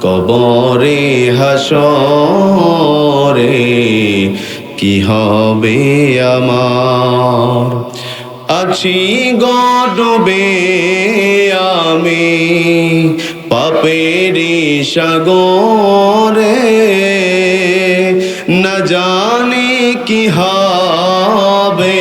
কবরে হাসরে কি হবে আমার? আছি গডবে আমি পাপেরি সাগরে, না জানি কি হবে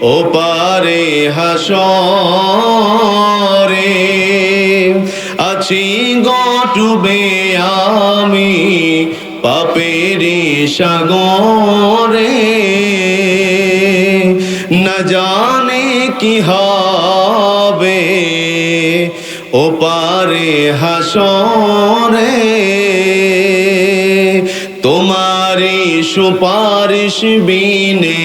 ও পারে হাসরে আছি গটুবে আমি পাপেরি সাগরে। না জানে কি হবে ও পারে হাসরে। তোমারি সুপারিশ বিনে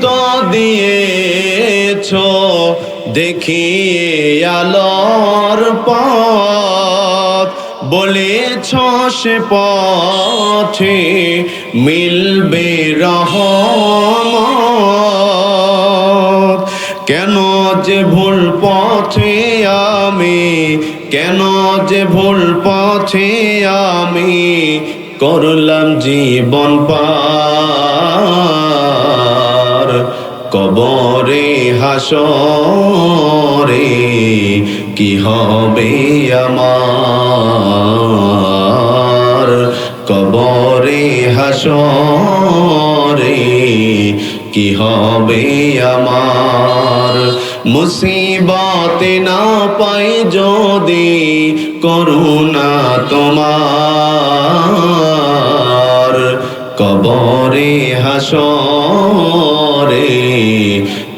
তো দিয়েছ, দেখিয়ে আলোর পথ। বলেছ সে পথে মিলবে রহমত। কেন যে ভুল পথে আমি, কেন যে ভুল পথে আমি করলাম জীবন পার। কবরে হাসরে কি হবে আমার? কবরে হাসরে কি হবে আমার? মুসিবতে না পাই যদি করুণা তোমার। কবরে হাসরে